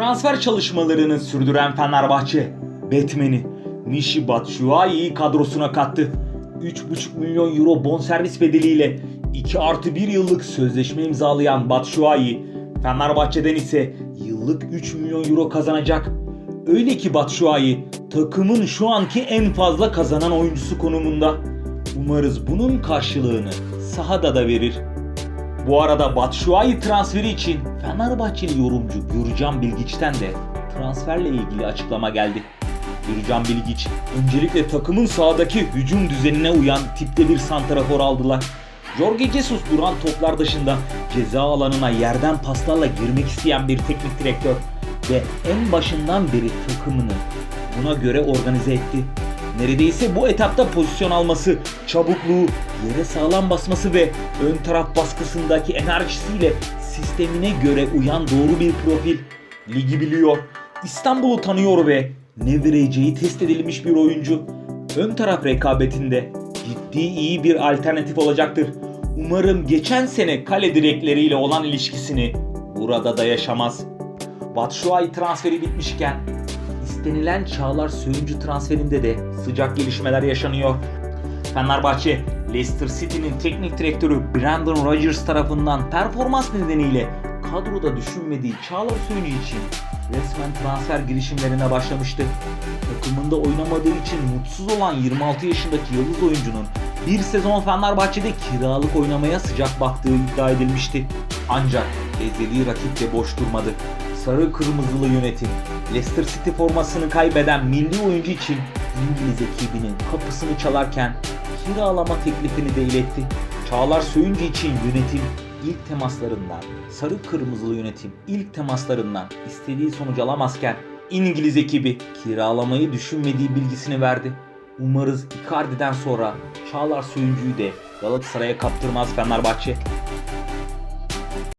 Transfer çalışmalarını sürdüren Fenerbahçe, Batman'i Mishi Batshuayi'yi kadrosuna kattı. 3,5 milyon euro bonservis bedeliyle 2 artı 1 yıllık sözleşme imzalayan Batshuayi, Fenerbahçe'den ise yıllık 3 milyon euro kazanacak. Öyle ki Batshuayi takımın şu anki en fazla kazanan oyuncusu konumunda. Umarız bunun karşılığını sahada da verir. Bu arada Batshuayi transferi için Fenerbahçeli yorumcu Gürcan Bilgiç'ten de transferle ilgili açıklama geldi. Gürcan Bilgiç, öncelikle takımın sahadaki hücum düzenine uyan tipte bir santrafor aldılar. Jorge Jesus duran toplar dışında ceza alanına yerden paslarla girmek isteyen bir teknik direktör ve en başından beri takımını buna göre organize etti. Neredeyse bu etapta pozisyon alması, çabukluğu, yere sağlam basması ve ön taraf baskısındaki enerjisiyle sistemine göre uyan doğru bir profil. Ligi biliyor, İstanbul'u tanıyor ve ne vereceği test edilmiş bir oyuncu. Ön taraf rekabetinde ciddi iyi bir alternatif olacaktır. Umarım geçen sene kale direkleriyle olan ilişkisini burada da yaşamaz. Batshuayi transferi bitmişken istenilen Çağlar Söyüncü transferinde de sıcak gelişmeler yaşanıyor. Fenerbahçe, Leicester City'nin teknik direktörü Brandon Rodgers tarafından performans nedeniyle kadroda düşünmediği Çağlar Söyüncü için resmen transfer girişimlerine başlamıştı. Takımında oynamadığı için mutsuz olan 26 yaşındaki yıldız oyuncunun bir sezon Fenerbahçe'de kiralık oynamaya sıcak baktığı iddia edilmişti. Ancak ezeli rakip de boş durmadı. Sarı kırmızılı yönetim Leicester City formasını kaybeden milli oyuncu için İngiliz ekibinin kapısını çalarken kiralama teklifini de iletti. Çağlar Söyüncü için yönetim ilk temaslarından, sarı kırmızılı yönetim ilk temaslarından istediği sonucu alamazken İngiliz ekibi kiralamayı düşünmediği bilgisini verdi. Umarız Icardi'den sonra Çağlar Söyüncü'yü de Galatasaray'a kaptırmaz Fenerbahçe.